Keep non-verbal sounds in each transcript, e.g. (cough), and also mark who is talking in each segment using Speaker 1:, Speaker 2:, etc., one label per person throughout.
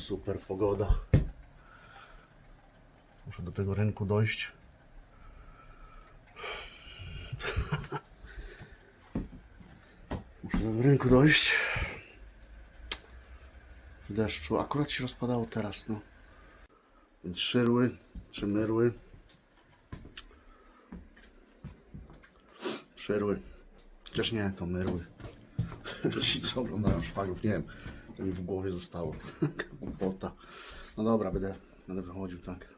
Speaker 1: Super pogoda. Muszę do tego rynku dojść. Muszę do rynku dojść. W deszczu. Akurat się rozpadało teraz, no. Więc szyrły, czy myrły. Szyrły. Chociaż nie, to myrły. Ci co oglądają szwagów, nie wiem. To mi w głowie zostało. (laughs) Głupota. No dobra, będę, będę wychodził, tak.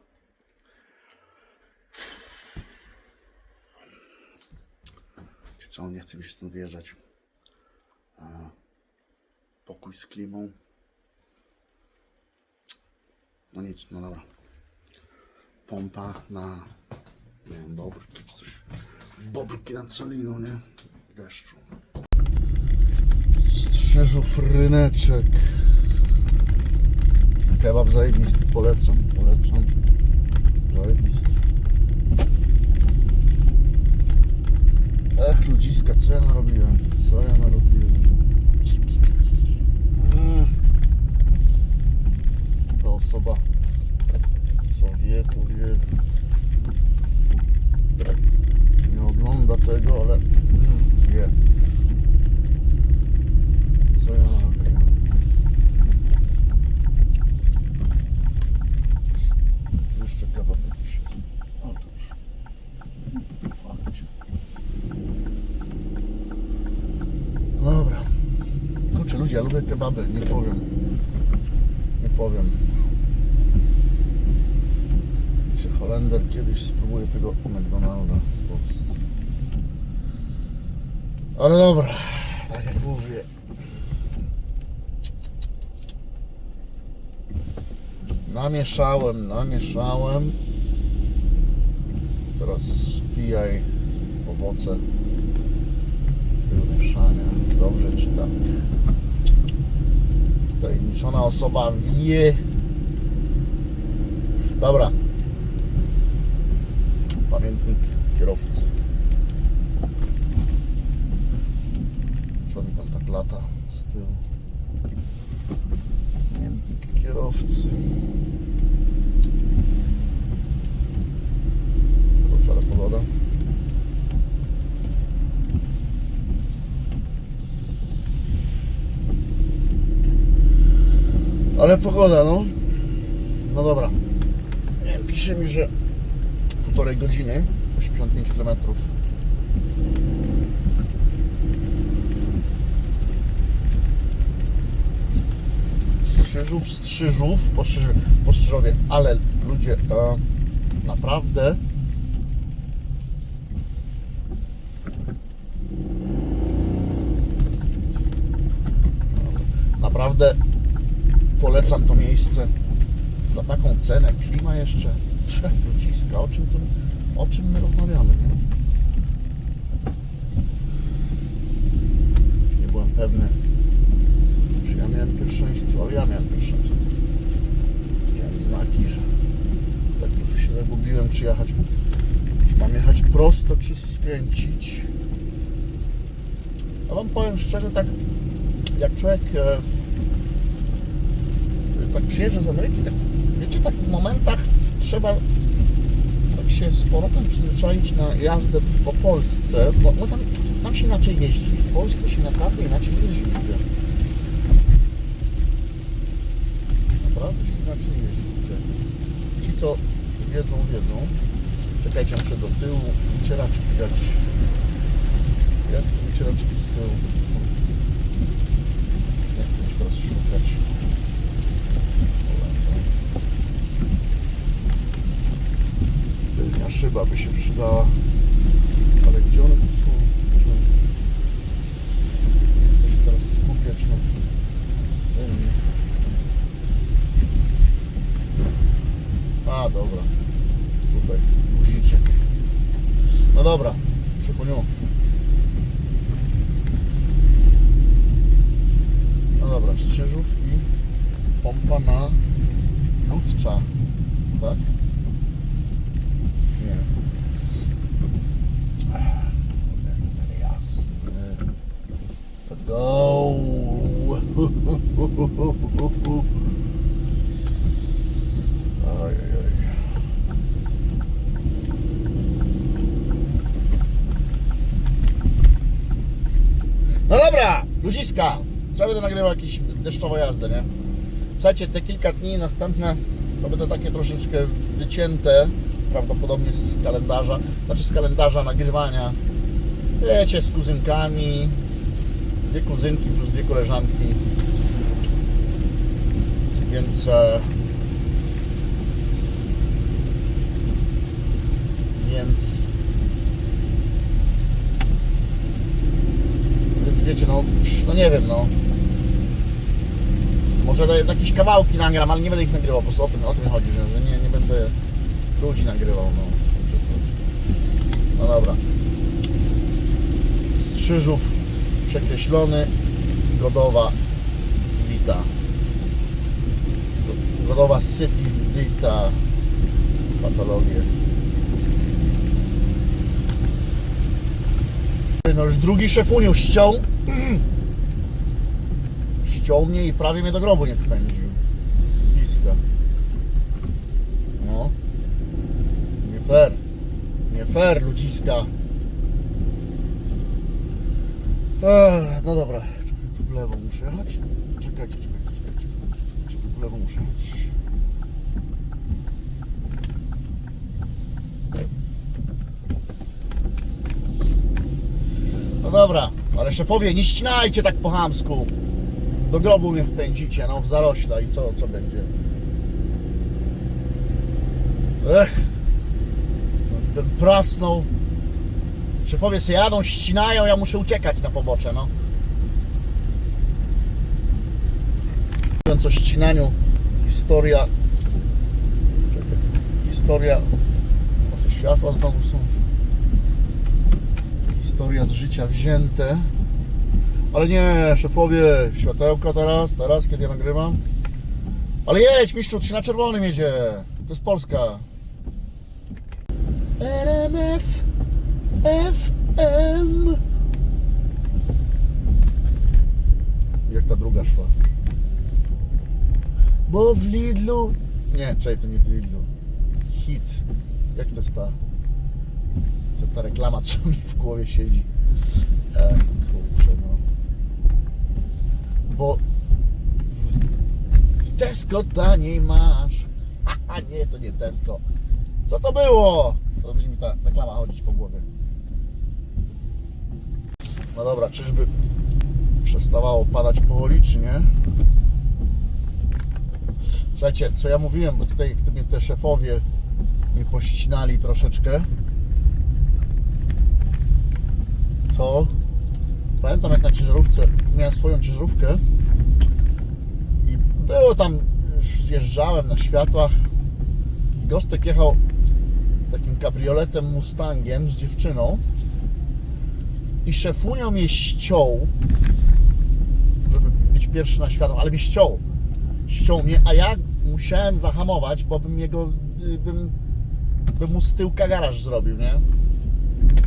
Speaker 1: Co, nie chce mi się stąd wyjeżdżać. A, pokój z klimą. No nic, no dobra. Pompa na, nie wiem, bobrki czy coś. Bobrki nad soliną, nie? W deszczu. Strzyżów ryneczek. Kebab zajebisty, polecam, polecam. Zajebisty. Ech, ludziska, co ja narobiłem? Co ja narobiłem? Mm. Ta osoba, co wie, to wie. Nie ogląda tego, ale mm, wie. Co ja narobiłem? Jeszcze kebab jakiś jest. Otóż. Fakcie. Dobra. Kurczę, kebaby, nie powiem. Nie powiem. Czy Holender kiedyś spróbuje tego McDonalda. Ale dobra, tak jak mówię. Namieszałem, namieszałem. Teraz spijaj owoce tego mieszania. Dobrze czy Wtajemniczona osoba wie. Dobra. Pamiętnik kierowcy. Co mi tam tak lata z tyłu? Pamiętnik kierowcy. Pogoda, no. No dobra. Pisze mi, że półtorej godziny, 85 km. Strzyżów, Strzyżów, po, Strzyż, po Strzyżowie, ale ludzie, e, naprawdę naprawdę polecam to miejsce za taką cenę, klima jeszcze, ludziska, o czym, o czym my rozmawiamy, nie? Nie byłem pewny, czy ja miałem pierwszeństwo, ale ja miałem pierwszeństwo. Znaki, że tak trochę się zagubiłem, czy jechać, czy mam jechać prosto, czy skręcić. A wam powiem szczerze, tak jak człowiek e, przyjeżdża z Ameryki, tak, wiecie, tak w momentach trzeba tak się z powrotem przyzwyczaić na jazdę po Polsce, bo, bo tam, tam się inaczej jeździ. W Polsce się naprawdę inaczej jeździ. Naprawdę się inaczej jeździ. Ci, co wiedzą, wiedzą. Czekajcie, muszę do tyłu wycieraczki dać. Jak wycieraczki z tyłu? Nie chcę już teraz szukać. Tylnia szyba by się przydała. Ale gdzie one tu są? Chcę się teraz skupiać na tylni. A, dobra. Tutaj guziczek. No dobra, przeponią. No dobra, Strzyżów i pompa na Ludcza, tak? No dobra, ludziska. Co będę nagrywał jakieś deszczowe jazdy, nie? Słuchajcie, te kilka dni następne to będą takie troszeczkę wycięte prawdopodobnie z kalendarza, znaczy z kalendarza nagrywania. Wiecie, z kuzynkami, dwie kuzynki plus dwie koleżanki. Więc e, więc więc wiecie, no, no nie wiem, no może jakieś kawałki nagram, ale nie będę ich nagrywał, po prostu o tym, o tym chodzi, że, że nie, nie będę ludzi nagrywał, no. No dobra. Strzyżów przekreślony, Godowa Wita. Godowa City Wita. Patologie. No już drugi szefuniu ściął. (clears throat) Ściął mnie i prawie mnie do grobu nie wpędził. Bliska. No. Nie fair. Nie fair, ludziska. No dobra. Tu w lewo muszę jechać. Czekajcie, czekajcie, czekajcie. czekajcie. W lewo muszę jechać. No dobra, ale szefowie, nie ścinajcie tak po chamsku. Do grobu mnie wpędzicie, no w zarośla i co, co będzie? Ech, ten prasnął. Szefowie sobie jadą, ścinają, ja muszę uciekać na pobocze, no. Mówiąc o ścinaniu, historia... Historia... O, te światła znowu są. Historia z życia wzięte. Ale nie, szefowie, światełka teraz, teraz, kiedy ja nagrywam. Ale jedź, mistrzu, to się na czerwonym jedzie. To jest Polska. RMF FM Jak ta druga szła? Bo w Lidlu... Nie, czekaj, to nie w Lidlu. Hit. Jak to jest ta... To ta reklama, co mi w głowie siedzi. E, kurczę, no. Bo w, w Tesco taniej masz. Haha, (laughs) nie, to nie Tesco. Co to było? To będzie mi ta reklama chodzić po głowie. No dobra, czyżby przestawało padać powoli, czy nie? Słuchajcie, co ja mówiłem, bo tutaj gdy mnie te szefowie mnie pościnali troszeczkę, to pamiętam jak na ciężarówce miałem swoją ciężarówkę i było tam, już zjeżdżałem na światłach Gostek jechał takim kabrioletem Mustangiem z dziewczyną i szefunią mnie ściął żeby być pierwszy na światło, ale mnie ściął ściął mnie, a ja musiałem zahamować, bo bym jego bym, bym mu z tyłka garaż zrobił, nie?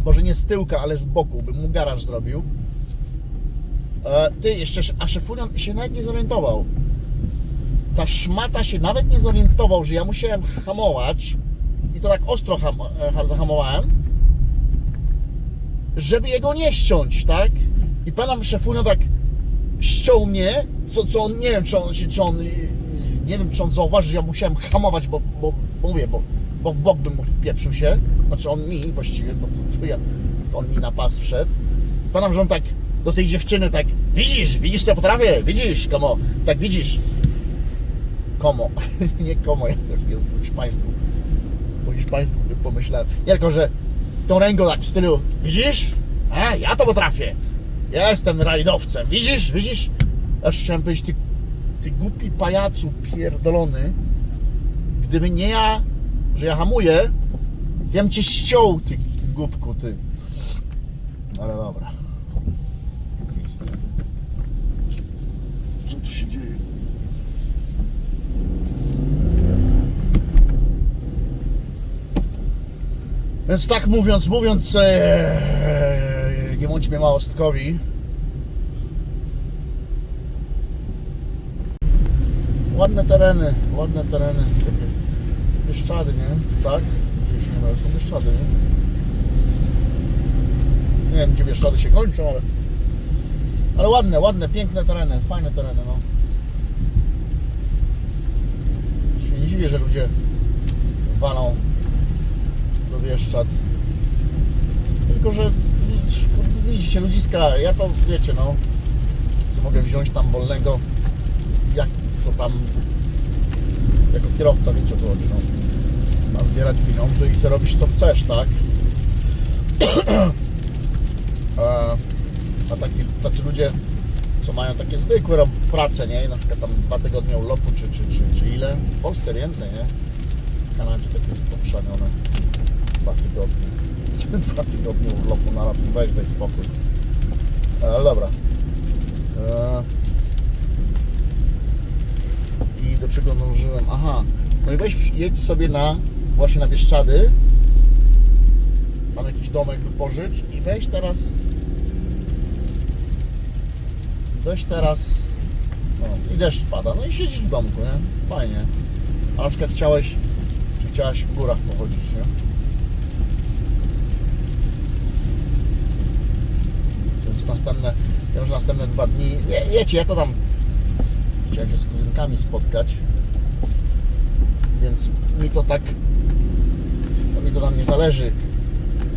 Speaker 1: Może nie z tyłka, ale z boku bym mu garaż zrobił. E, ty jeszcze, a szefunion się nawet nie zorientował. Ta szmata się nawet nie zorientował, że ja musiałem hamować i to tak ostro ham, e, zahamowałem, żeby jego nie ściąć, tak? I panem szefunion tak ściął mnie, co, co on, nie wiem, czy on, czy on, yy, nie wiem, czy on zauważył, że ja musiałem hamować, bo, bo, mówię, bo, bo w bok bym mu wpieprzył się, znaczy on mi właściwie, bo to, to ja, to on mi na pas wszedł. Pamiętam, że on tak do tej dziewczyny tak, widzisz, widzisz co potrafię, widzisz, komo, tak widzisz. Komo, (laughs) nie komo, jak jest po hiszpańsku, po hiszpańsku pomyślałem, tylko, że tą ręką tak w stylu, widzisz, a, ja to potrafię. Ja jestem rajdowcem. Widzisz, widzisz? Aż chciałem powiedzieć, ty, ty głupi pajacu pierdolony. Gdyby nie ja, że ja hamuję, ja bym cię ściął, ty głupku, ty. Ale dobra. Jest. Co tu się dzieje? Więc tak mówiąc, mówiąc, ee, nie bądźmy małostkowi. Ładne tereny, ładne tereny. Takie Bieszczady, nie? Tak? Gdzieś nie są Bieszczady, nie? Nie wiem, gdzie Bieszczady się kończą, ale... Ale ładne, ładne, piękne tereny, fajne tereny, no. Się nie dziwię, że ludzie walą Bieszczad. Tylko, że widzicie, ludziska, ja to wiecie, no, co mogę wziąć tam wolnego, jak to tam, jako kierowca, wiecie o co chodzi, no. Nazbierać pieniądze i sobie robisz co chcesz, tak? (clears throat) A, a taki, tacy ludzie, co mają takie zwykłe prace, nie? Na przykład tam dwa tygodnie urlopu, czy, czy, czy, czy ile? W Polsce więcej, nie? W Kanadzie tak jest poprzamione. Dwa tygodnie. (laughs) dwa tygodnie urlopu na rok. Weź, daj spokój. Ale dobra. E, I do czego dążyłem? Aha. No i weź, jedź sobie na, właśnie na Bieszczady. Tam jakiś domek wypożycz i weź teraz weź teraz no, i deszcz pada, no i siedzisz w domku, nie? Fajnie. A na przykład chciałeś, czy chciałaś w górach pochodzić, nie? Więc następne, ja już następne dwa dni, nie, wiecie, ja to tam chciałem się z kuzynkami spotkać, więc mi to tak, to mi to tam nie zależy,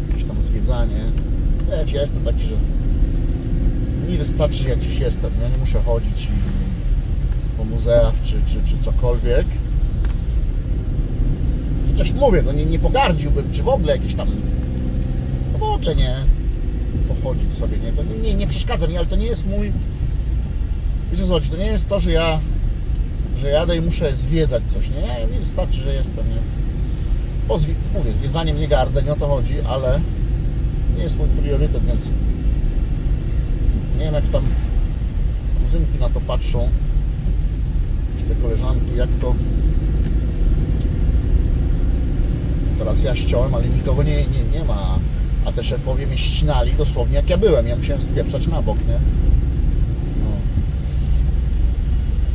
Speaker 1: jakieś tam zwiedzanie. Wiecie, ja jestem taki, że mi wystarczy, jak gdzieś jestem. Ja nie muszę chodzić po muzeach czy, czy, czy cokolwiek. Chociaż mówię, no nie, nie pogardziłbym, czy w ogóle jakieś tam. No w ogóle nie. Pochodzić sobie, nie. To nie, nie przeszkadza mi, ale to nie jest mój. Wiecie co? To nie jest to, że ja. że jadę i muszę zwiedzać coś, nie? Mi wystarczy, że jestem, nie. Zwi- mówię, zwiedzaniem nie gardzę, nie o to chodzi, ale nie jest mój priorytet, więc nie wiem jak tam kuzynki na to patrzą, czy te koleżanki, jak to teraz ja ściąłem, ale nikogo nie, nie, nie ma, a te szefowie mnie ścinali dosłownie jak ja byłem, ja musiałem spieprzać na bok, nie? No.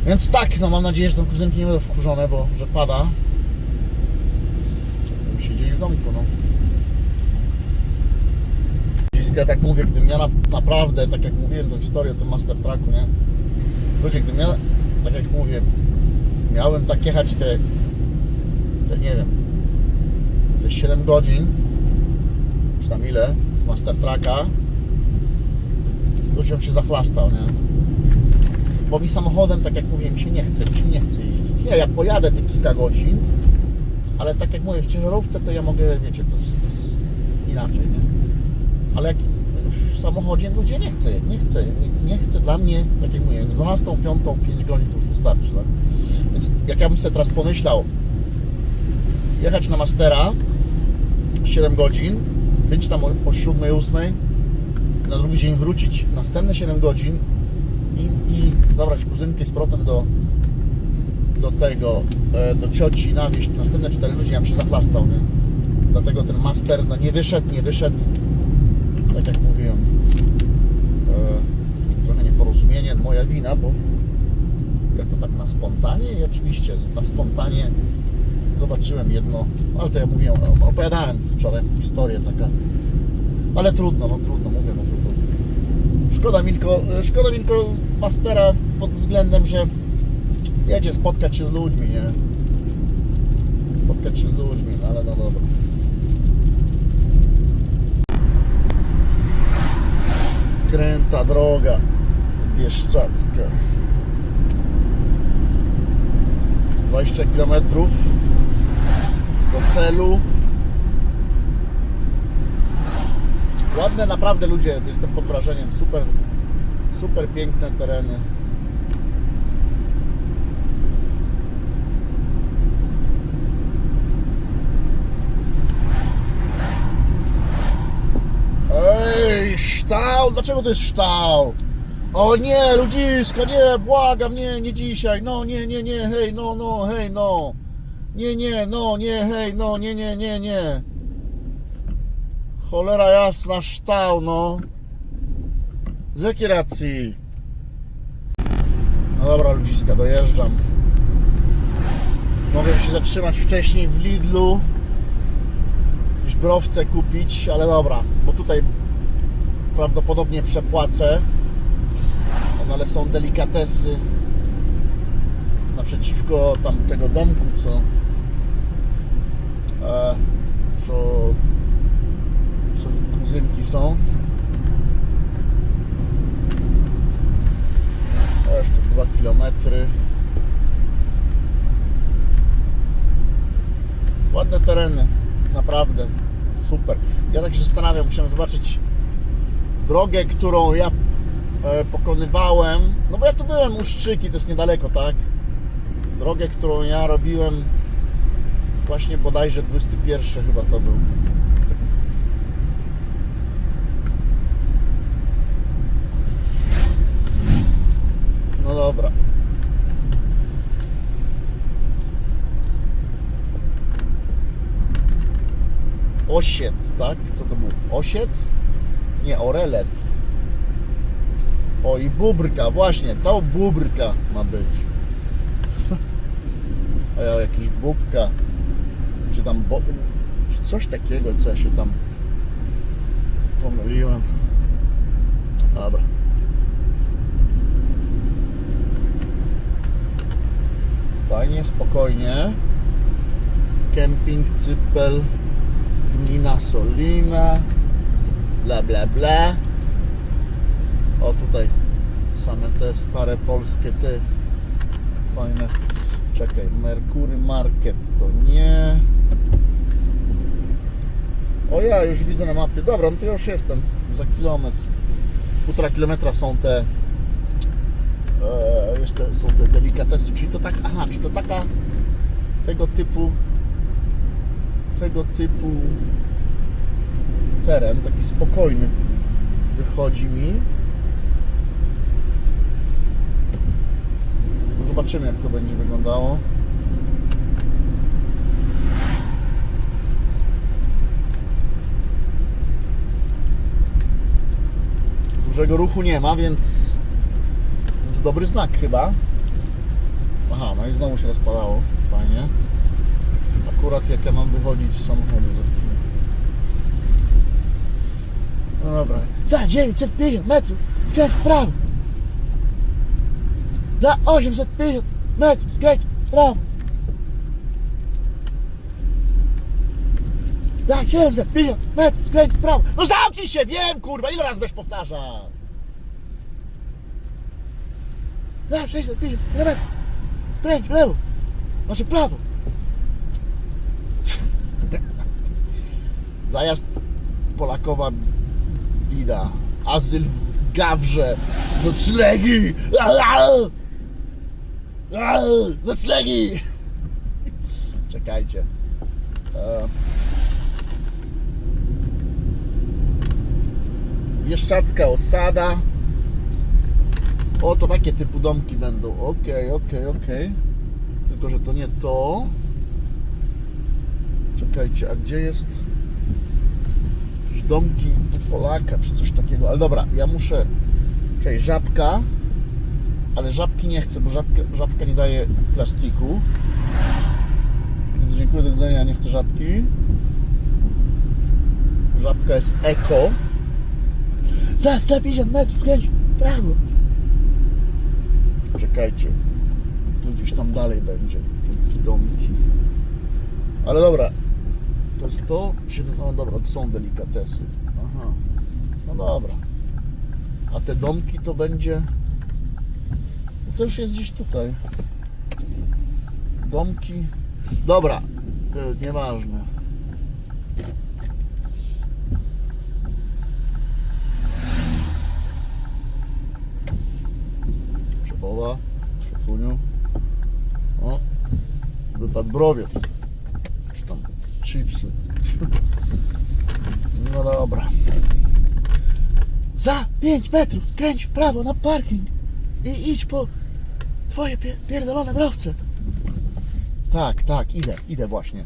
Speaker 1: Więc tak, no mam nadzieję, że te kuzynki nie będą wkurzone, bo że pada. Będą siedzieli w domku, no. Ludziska, tak mówię, gdybym ja na, naprawdę, tak jak mówiłem tą historię o tym Master Trucku, nie? Ludzie, gdybym ja, tak jak mówię, miałem tak jechać te, te nie wiem, te 7 godzin, tam ile, z Master Trucka, ludziom się zachlastał, nie? Bo mi samochodem, tak jak mówiłem, się nie chce, mi się nie chce jeździć. Nie, ja pojadę te kilka godzin, ale tak jak mówię, w ciężarówce to ja mogę, wiecie, to, to jest inaczej, nie? Ale jak w samochodzie ludzie nie chce, nie chce, nie, nie chce dla mnie, tak jak mówię, z 12, 5, 5 godzin to już wystarczy, tak? Więc jak ja bym sobie teraz pomyślał, jechać na Mastera 7 godzin, być tam o, o 7, 8, na drugi dzień wrócić, następne 7 godzin i, i zabrać kuzynkę z protem do, do tego, e, do cioci, nawieźć następne 4 godziny, ja bym się zachlastał, nie? Dlatego ten master no nie wyszedł, nie wyszedł. Tak jak mówiłem. E, trochę nieporozumienie, moja wina, bo jak to tak na spontanie i oczywiście na spontanie zobaczyłem jedno, ale to ja mówiłem, opowiadałem wczoraj historię taka. Ale trudno, no trudno, mówię, no trudno. Szkoda Milko, szkoda Milko Mastera pod względem, że jedzie spotkać się z ludźmi, nie? Spotkać się z ludźmi, no ale no dobra. Kręta droga Bieszczacka. 20 km do celu. Ładne naprawdę ludzie, jestem pod wrażeniem. Super, super piękne tereny. Ej, ształ! Dlaczego to jest ształ? O nie, ludziska, nie, błagam, nie, nie dzisiaj, no, nie, nie, nie, hej, no, no, hej, no. Nie, nie, no, nie, hej, no, nie, nie, nie, nie. Cholera jasna, ształ, no. Z jakiej racji? No dobra, ludziska, dojeżdżam. Mogę się zatrzymać wcześniej w Lidlu. Jakieś browce kupić, ale dobra, bo tutaj prawdopodobnie przepłacę. no ale są delikatesy naprzeciwko tam tego domku, co e, co co kuzynki są. A jeszcze dwa kilometry. Ładne tereny, naprawdę super. Ja tak się zastanawiam, musiałem zobaczyć drogę, którą ja e, pokonywałem. No bo ja tu byłem u Szczyki, to jest niedaleko, tak? Drogę, którą ja robiłem właśnie bodajże 21 chyba to był. No dobra. Osiec, tak? Co to był? Osiec? Nie, orelec. O i bubrka, właśnie, to bubrka ma być. Ja jakiś bubka, czy tam bo, czy coś takiego, co ja się tam pomyliłem. Dobra. Fajnie, spokojnie. Kemping Cypel, gmina Solina, bla bla bla. O tutaj same te stare polskie te fajne. Czekaj, Merkury Market to nie. O ja już widzę na mapie. Dobra, no to już jestem. Za kilometr. Półtora kilometra są te e, jest te, są te delikatesy, czyli to tak, aha, czy to taka tego typu tego typu teren, taki spokojny wychodzi mi. Zobaczymy jak to będzie wyglądało. Dużego ruchu nie ma, więc dobry znak chyba. Aha, no i znowu się rozpadało. Fajnie. Akurat jak ja mam wychodzić z samochodu. No dobra. Za 950 metrów skręć w prawo. Za 850 metrów skręć w prawo. Za 750 metrów skręć w prawo. No zamknij się, wiem kurwa, ile razy będziesz powtarzać? Za 650 km skręć w lewo. Znaczy w prawo. (laughs) Zajazd Polakowa bida. Azyl w Gawrze. Noclegi! (laughs) Noclegi! Czekajcie. E, Bieszczacka osada. O, to takie typu domki będą. Okej, okej, okej. Tylko, że to nie to. Czekajcie, a gdzie jest domki Polaka czy coś takiego? Ale dobra, ja muszę. Czekaj, żabka. Ale żabki nie chcę, bo żabka, żabka nie daje plastiku. Więc dziękuję, do widzenia, nie chcę żabki. Żabka jest eko. Za 150 metrów kręć prawo. Czekajcie. Tu gdzieś tam dalej będzie. Te domki. Ale dobra. To jest to. No dobra, to są delikatesy. Aha. No dobra. A te domki to będzie. To już jest gdzieś tutaj. Domki. Dobra. To nieważne. Szefowa, szefuniu. O, wypadł browiec. Czy tam chipsy. (laughs) No dobra. Za 5 metrów skręć w prawo na parking i idź po twoje pie- pierdolone browce. Tak, tak, idę, idę właśnie.